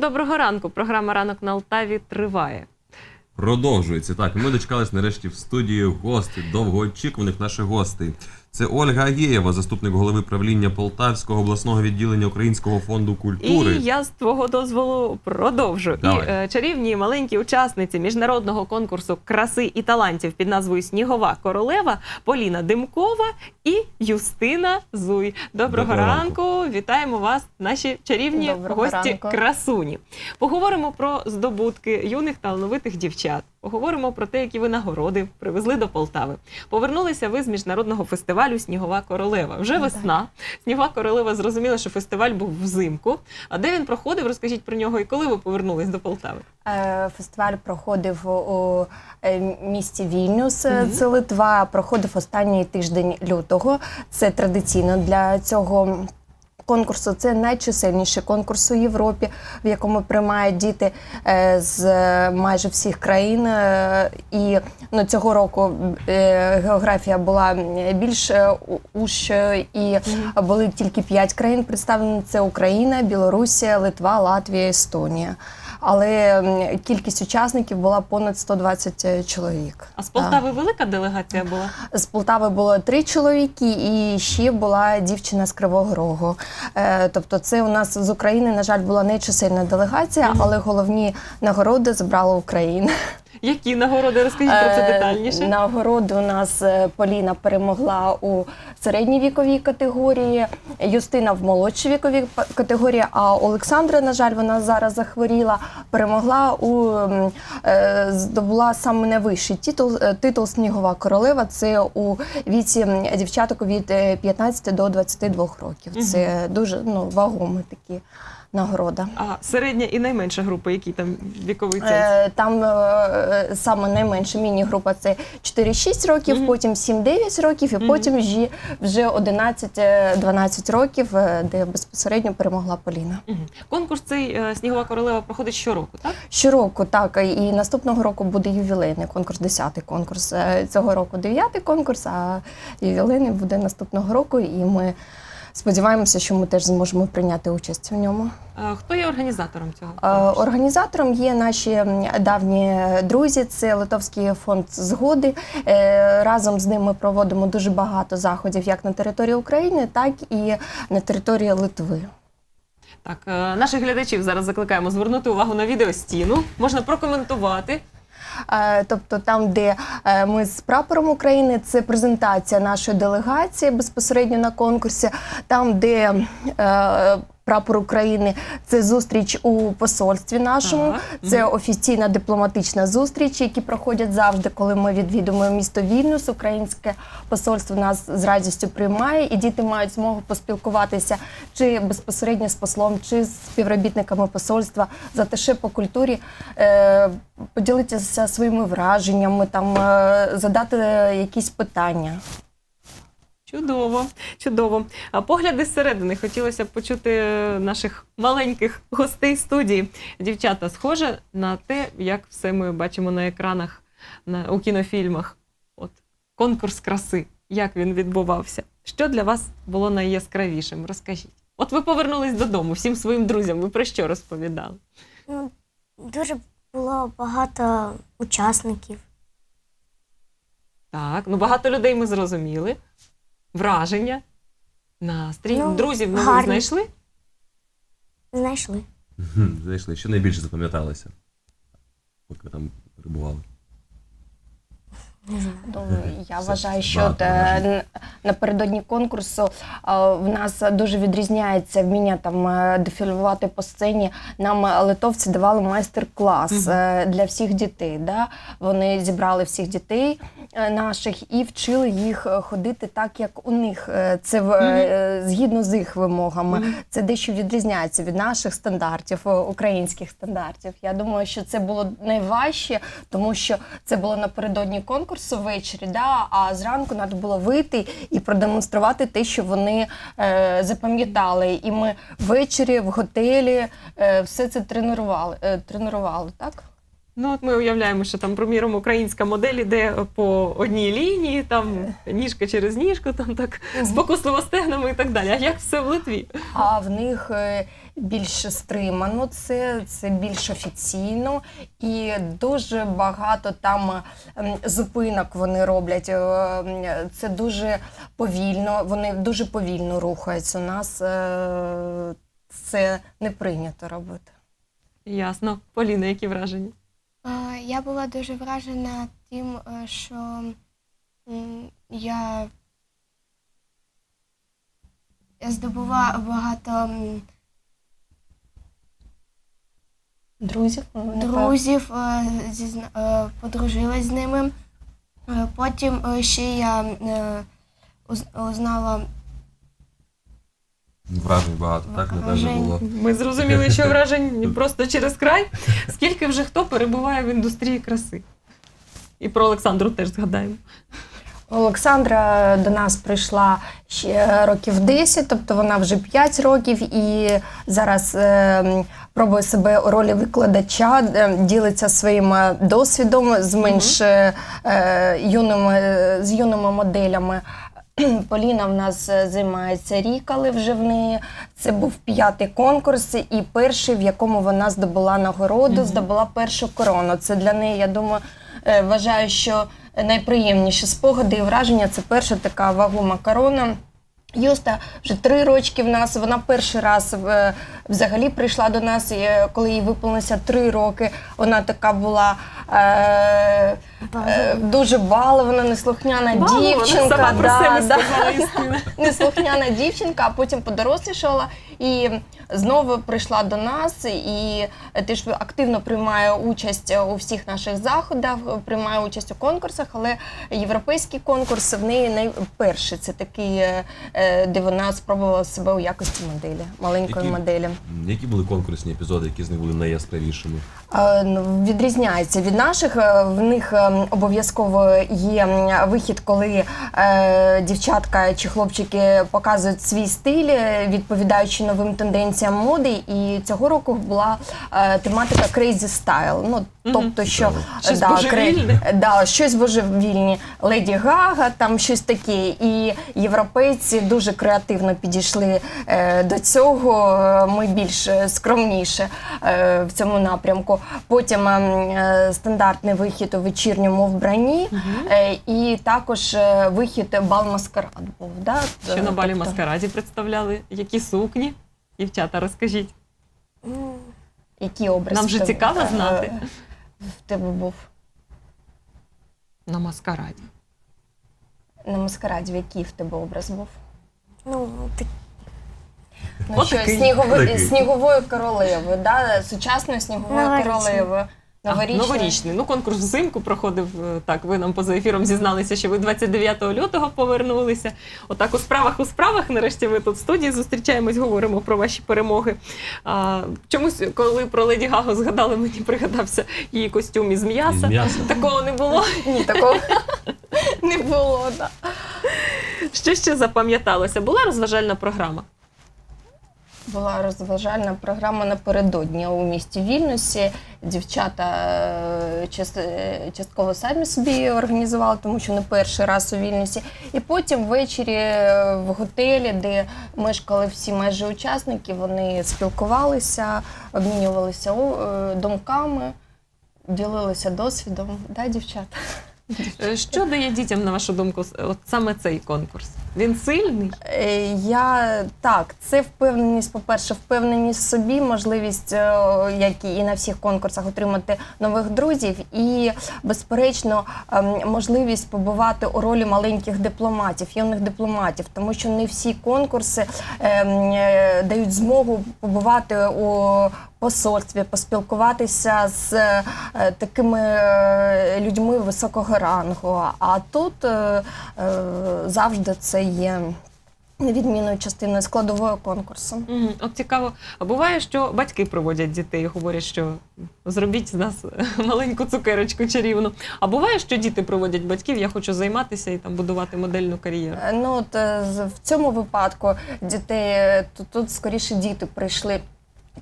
Доброго ранку. Програма Ранок на Алтаві триває. Продовжується так. Ми дочекались нарешті в студії гості, довгоочікуваних наших гостей. Це Ольга Агєєва, заступник голови правління Полтавського обласного відділення Українського фонду культури. І я з твого дозволу продовжу. Давай. І е, чарівні маленькі учасниці міжнародного конкурсу краси і талантів під назвою Снігова королева Поліна Димкова і Юстина Зуй. Доброго, Доброго ранку. ранку. Вітаємо вас, наші чарівні Доброго гості ранку. красуні. Поговоримо про здобутки юних талановитих дівчат. Поговоримо про те, які ви нагороди привезли до Полтави. Повернулися ви з міжнародного фестивалю Снігова королева. Вже весна. Снігова королева зрозуміла, що фестиваль був взимку. А де він проходив? Розкажіть про нього і коли ви повернулись до Полтави? Е, Фестиваль проходив у е, місті Вільнюс, е, це Литва. Проходив останній тиждень лютого. Це традиційно для цього. Конкурсу це найчисельніший конкурс у Європі, в якому приймають діти е, з майже всіх країн. Е, І ну, цього року е, географія була більш уж і були тільки п'ять країн представлені: це Україна, Білорусія, Литва, Латвія, Естонія. Але кількість учасників була понад 120 чоловік. А з Полтави велика делегація була? З Полтави було три чоловіки, і ще була дівчина з Кривого Рогу. Е, тобто, це у нас з України, на жаль, була нечисельна делегація, Мгм. але головні нагороди збрала Україна. Які нагороди? Розкажіть про це Е, детальніше. Нагороду у нас е, Поліна перемогла у середній віковій категорії, Юстина в молодшій віковій категорії. А Олександра, на жаль, вона зараз захворіла, перемогла у е, здобула саме найвищий титул, титул Снігова королева. Це у віці дівчаток від е, 15 до 22 років. Це дуже ну, вагома такі нагорода. А середня і найменша група, який там віковий ценз? Е, Там е, саме найменша міні-група це 4-6 років, Мгм. потім 7-9 років, і Мгм. потім вже- вже 11-12 років, е, де безпосередньо перемогла Поліна. Мгм. Конкурс цей е, Снігова королева проходить щороку, так? Щороку, так, і наступного року буде ювілейний конкурс, 10-й конкурс. Е, Цього року 9-й конкурс, а ювілейний буде наступного року, і ми сподіваємося, що ми теж зможемо прийняти участь в ньому. Хто є організатором цього? Організатором є наші давні друзі, це Литовський фонд згоди. Е, Разом з ним ми проводимо дуже багато заходів як на території України, так і на території Литви. Так, е, наших глядачів зараз закликаємо звернути увагу на відеостіну. Можна прокоментувати. Е, Тобто, там, де е, ми з прапором України, це презентація нашої делегації безпосередньо на конкурсі. Там, де е, прапор України, це зустріч у посольстві нашому. Так. Це офіційна дипломатична зустріч, які проходять завжди, коли ми відвідуємо місто Вільнюс. Українське посольство нас з радістю приймає, і діти мають змогу поспілкуватися чи безпосередньо з послом, чи з співробітниками посольства за те, по культурі. Е, поділитися своїми враженнями, там е, задати якісь питання. Чудово, чудово. А погляди зсередини хотілося б почути е, наших маленьких гостей студії. Дівчата, схоже на те, як все ми бачимо на екранах на, у кінофільмах. От конкурс краси. Як він відбувався? Що для вас було найяскравішим? Розкажіть. От ви повернулись додому всім своїм друзям. Ви про що розповідали? Ну, дуже було багато учасників. Так, ну багато людей ми зрозуміли. Враження, настрій. Ну, Друзів нових гарні. знайшли? Знайшли. Мгм, Що найбільше запам'яталося, поки ви там перебували? Не знаю. Я вважаю, що багато е, н- напередодні конкурсу е, в нас дуже відрізняється вміння там е, дефілювати по сцені. Нам е, литовці давали майстер-клас е, для всіх дітей. Да? Вони зібрали всіх дітей е, наших і вчили їх е, ходити так, як у них. Е, Це в- е, згідно з їх вимогами. Це дещо відрізняється від наших стандартів, е, українських стандартів. Я думаю, що це було найважче, тому що це було напередодні конкурсу ввечері, да, а зранку треба було вийти і продемонструвати те, що вони е, запам'ятали. І ми ввечері в готелі е, все це тренували, е, тренували так? Ну, от ми уявляємо, що там, приміром, українська модель іде по одній лінії, там ніжка через ніжку, там так спокусливо стегнами і так далі. А як все в Литві? А в них е, більш стримано це, це більш офіційно і дуже багато там зупинок вони роблять. Е, Це дуже повільно, вони дуже повільно рухаються. У нас е, це не прийнято робити. Ясно. Поліна, які враження? Я була дуже вражена тим, е, що я, здобула багато Друзів, напевно. друзів, е, е, подружилась з ними. Потім ще я узнала Вражень багато, так? Напевно Вражень. було. Ми зрозуміли, що вражень просто через край. Скільки вже хто перебуває в індустрії краси? І про Олександру теж згадаємо. Олександра до нас прийшла ще років 10, тобто вона вже 5 років і зараз е, пробує себе у ролі викладача, е, ділиться своїм е, досвідом з менш е, е, юними, з юними моделями. Поліна в нас е, займається рік, але вже в неї це був п'ятий конкурс, і перший, в якому вона здобула нагороду, Мгм. здобула першу корону. Це для неї, я думаю, е, вважаю, що найприємніші спогади і враження це перша така вагома корона. Юста вже три рочки в нас. Вона перший раз в, взагалі прийшла до нас, е, коли їй виповнилося три роки. Вона така була е, е, дуже балована, неслухняна Балована, дівчинка. сама про да, себе да. сказала неслухняна дівчинка, а потім подорослішала і знову прийшла до нас і теж активно приймає участь у всіх наших заходах, приймає участь у конкурсах, але європейський конкурс в неї найперший. Це такий, е, е, де вона спробувала себе у якості моделі, маленької Які? моделі. Які були конкурсні епізоди, які з них були найяскравішими? Е, ну, Відрізняється від наших. В них обов'язково є вихід, коли дівчатка чи хлопчики показують свій стиль, відповідаючи новим тенденціям моди. І цього року була е, тематика Crazy Style. Ну, тобто, що Щось да, божевільне. кре- да, щось божевільні. Леді Гага, там щось таке. І європейці дуже креативно підійшли е, до цього. Е, Ми більш е, скромніше е, в цьому напрямку. Потім ем, е, стандартний вихід у вечірньому вбранні, е, і також е, вихід бал маскарад був. Да? Що на балі Тобто, маскараді представляли? Які сукні? Дівчата, розкажіть. Ну, Який образ Нам же цікаво е, знати. В тебе був На маскараді. на маскараді, який в тебе образ був? ну, так, Ну що, такий. снігови, Такий. сніговою королевою, да? сучасною сніговою Новорічною. королевою. А, Новорічний. Ну, конкурс взимку проходив е, так. Ви нам поза ефіром зізналися, що ви 29 лютого повернулися. Отак у справах у справах. Нарешті ви тут в студії зустрічаємось, говоримо про ваші перемоги. А, чомусь, коли про Леді Гагу згадали, мені пригадався її костюм із м'яса. Із м'яса. Такого не було. Ні, такого не було. Що ще запам'яталося? Була розважальна програма. Була розважальна програма напередодні у місті Вільнюсі. Дівчата е, е, частково самі собі організували, тому що не перший раз у Вільнюсі. І потім ввечері е, в готелі, де мешкали всі майже учасники, вони спілкувалися, обмінювалися думками, ділилися досвідом. Да, дівчата? Що дає дітям, на вашу думку, от саме цей конкурс? Він сильний? Е, Я так, це впевненість, по-перше, впевненість в собі, можливість, е, як і на всіх конкурсах, отримати нових друзів, і, безперечно, ем, можливість побувати у ролі маленьких дипломатів, юних дипломатів, тому що не всі конкурси ем, е, дають змогу побувати у посольстві, поспілкуватися з такими людьми високого рангу. А тут завжди це є невідмінною частиною складової конкурсу. Мгм. От цікаво, а буває, що батьки проводять дітей, і говорять, що зробіть з нас маленьку цукерочку чарівну. А буває, що діти проводять батьків, я хочу займатися і там будувати модельну кар'єру. Е, Ну от е, з- в цьому випадку дітей е, тут, тут скоріше діти прийшли.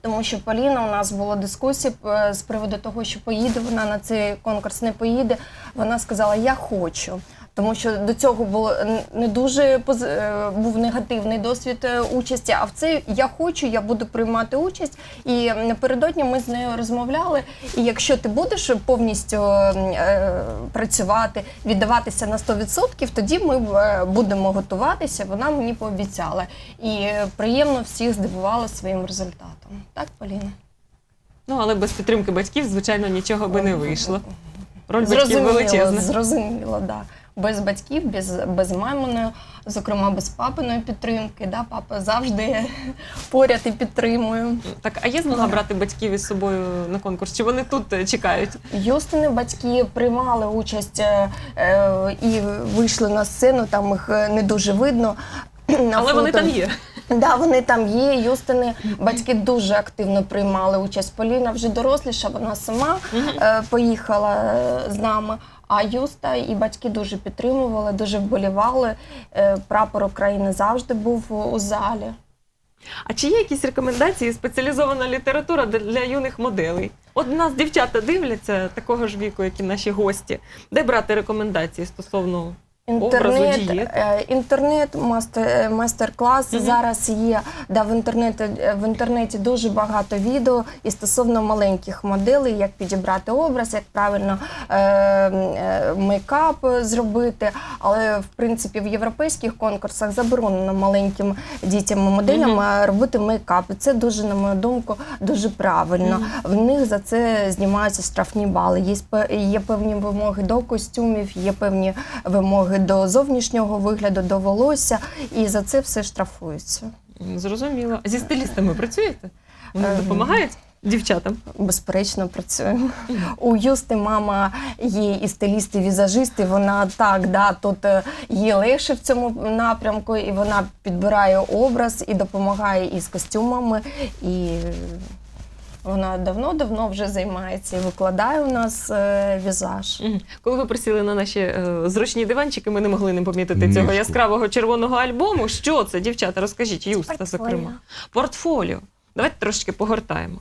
Тому що Поліна у нас була дискусія е, з приводу того, що поїде вона на цей конкурс, не поїде. Вона сказала, я хочу. Тому що до цього було не дуже поз- е, був негативний досвід е, участі. А в цей я хочу, я буду приймати участь. І напередодні ми з нею розмовляли. І якщо ти будеш повністю е, працювати, віддаватися на 100%, тоді ми будемо готуватися. Вона мені пообіцяла. І приємно всіх здивувала своїм результатом. Так, Поліна? Ну, але без підтримки батьків, звичайно, нічого би не вийшло. Роль батьків Зрозуміло, величезна. зрозуміло, да. Без батьків, без, без маминої, зокрема без папиної підтримки. Да? Папа завжди поряд і підтримує. Так, а є змогла брати батьків із собою на конкурс? Чи вони тут е, чекають? Юстини батьки приймали участь е, е, і вийшли на сцену, там їх е, не дуже видно. на Але вони там є. Да, вони там є. Юстини батьки дуже активно приймали участь. Поліна вже доросліша, вона сама е, поїхала е, з нами. А Юста і батьки дуже підтримували, дуже вболівали. Е, прапор України завжди був у- залі. А чи є якісь рекомендації, спеціалізована література для- юних моделей? От нас дівчата дивляться такого ж віку, як і наші гості. Де брати рекомендації стосовно Інтернет, е, інтернет, е, майстер-клас Мгм. зараз є. Да, в інтернеті в інтернеті дуже багато відео і стосовно маленьких моделей, як підібрати образ, як правильно е, е, мейкап зробити. Але в принципі в європейських конкурсах заборонено маленьким дітям і моделям е, робити мейкап. І це дуже, на мою думку, дуже правильно. В них за це знімаються штрафні бали. Є, є певні вимоги до костюмів, є певні вимоги до зовнішнього вигляду, до волосся, і за це все штрафується. Зрозуміло. Зі стилістами працюєте? Вони Ем. допомагають дівчатам? Безперечно, працюємо. У Юсти мама є і стиліст, і візажист, і вона так, да, тут е, їй легше в цьому напрямку, і вона підбирає образ і допомагає і з костюмами, і вона давно-давно вже займається і викладає у нас е, візаж. Коли ви присіли на наші е, зручні диванчики, ми не могли не помітити цього яскравого червоного альбому. Що це, дівчата? Розкажіть, Юста, Портфоліо. зокрема. Портфоліо. Давайте трошки погортаємо.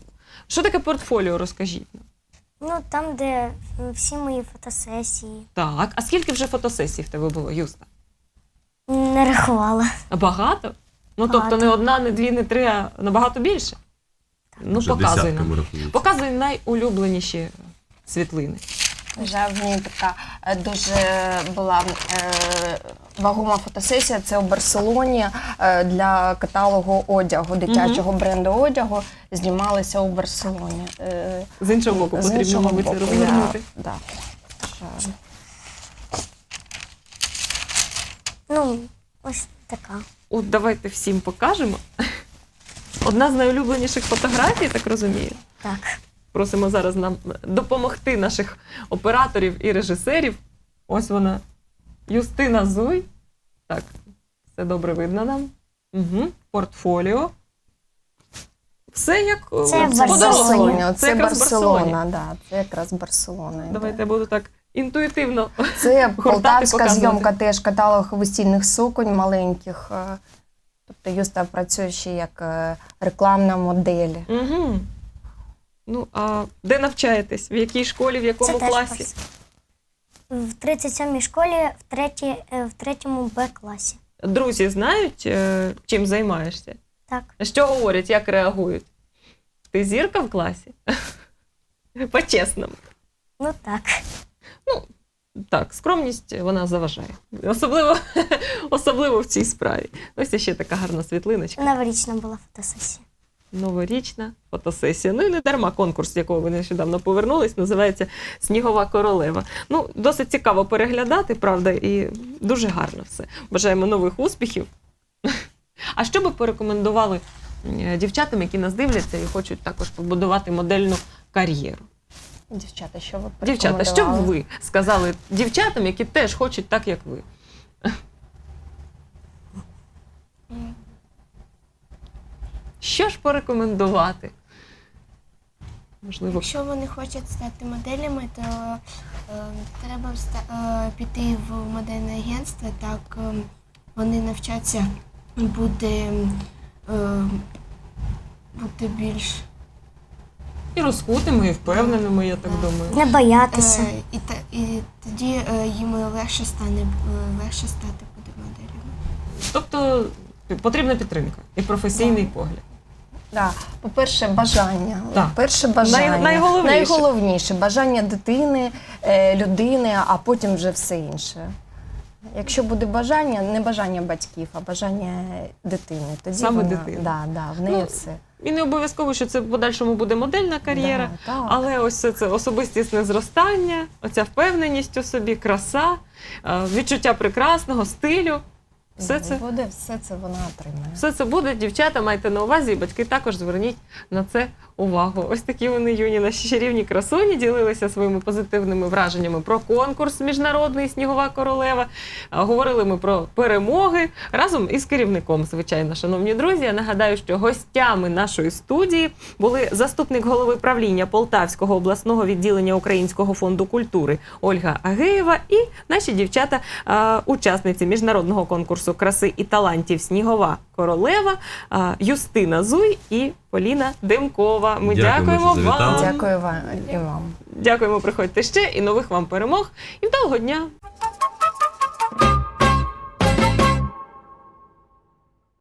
Що таке портфоліо? Розкажіть. Ну, там, де м, всі мої фотосесії. Так, а скільки вже фотосесій в тебе було, Юста? Не рахувала. А Багато? Ну, тобто Багато. не одна, не дві, не три, а набагато більше. Ну, Вже показуй десятками нам. рахується. Показуй найулюбленіші світлини. Вже в ній така е, дуже була е, вагома фотосесія. Це у Барселоні е, для каталогу одягу, дитячого бренду одягу. Знімалися у Барселоні. Е, З іншого боку, з потрібно, іншого мабуть, це боку, розвернути. да. Ще. Ну, ось така. От давайте всім покажемо. Одна з найулюбленіших фотографій, так розумію. Так. Просимо зараз нам допомогти наших операторів і режисерів. Ось вона. Юстина Зуй. Так, все добре видно нам. Угу. Портфоліо. Все як е, Це по Барселона. дорослому. Барселона. Це, якраз Барселона. Да, це якраз Барселона. Давайте я буду так інтуїтивно. Це полтавська зйомка, теж каталог весільних суконь маленьких. Тобто Юста працює ще як е, рекламна модель. Угу. Ну, а де навчаєтесь? В якій школі, в якому Це класі? В 37-й школі в, треті, е, в третьому Б класі. Друзі знають, е, чим займаєшся? Так. Що говорять, як реагують? Ти зірка в класі? По-чесному. Ну так. Так, скромність вона заважає. Особливо, особливо в цій справі. Ось ще така гарна світлиночка. Новорічна була фотосесія. Новорічна фотосесія. Ну і не дарма конкурс, з якого ви нещодавно повернулись, називається Снігова королева. Ну, досить цікаво переглядати, правда, і дуже гарно все. Бажаємо нових успіхів. А що би порекомендували дівчатам, які нас дивляться і хочуть також побудувати модельну кар'єру? Дівчата, що ви Дівчата, що б ви сказали дівчатам, які теж хочуть так, як ви? Що ж порекомендувати? Можливо, Якщо вони хочуть стати моделями, то е, треба вста- е, піти в модельне агентство, так е, вони навчаться бути е, бути більш І розкутими, і впевненими, я так думаю. Не боятися. е, і, та, і тоді е, їм легше стане е, легше стати буде моделями. Тобто потрібна підтримка і професійний погляд. Да. По-перше, бажання. Так. Перше бажання. Най- найголовніше. найголовніше бажання дитини, е, людини, а потім вже все інше. Якщо буде бажання, не бажання батьків, а бажання дитини, тоді Саме вона, дитини. Да, да, в неї Ну, все. І не обов'язково, що це в подальшому буде модельна кар'єра, Да, так. але ось це, це особистісне зростання, оця впевненість у собі, краса, е, відчуття прекрасного, стилю. Все це буде, все це вона отримає. Все це буде, дівчата, майте на увазі, і батьки також зверніть на це увагу. Ось такі вони юні наші чарівні красуні ділилися своїми позитивними враженнями про конкурс Міжнародний Снігова королева. Говорили ми про перемоги разом із керівником, звичайно, шановні друзі. Я нагадаю, що гостями нашої студії були заступник голови правління Полтавського обласного відділення Українського фонду культури Ольга Агеєва і наші дівчата, учасниці міжнародного конкурсу краси і талантів Снігова королева Юстина Зуй і Поліна Демкова. Ми Дякуємо, дякуємо вам. Дякую вам і вам. Дякуємо, приходьте ще і нових вам перемог. І вдалого дня.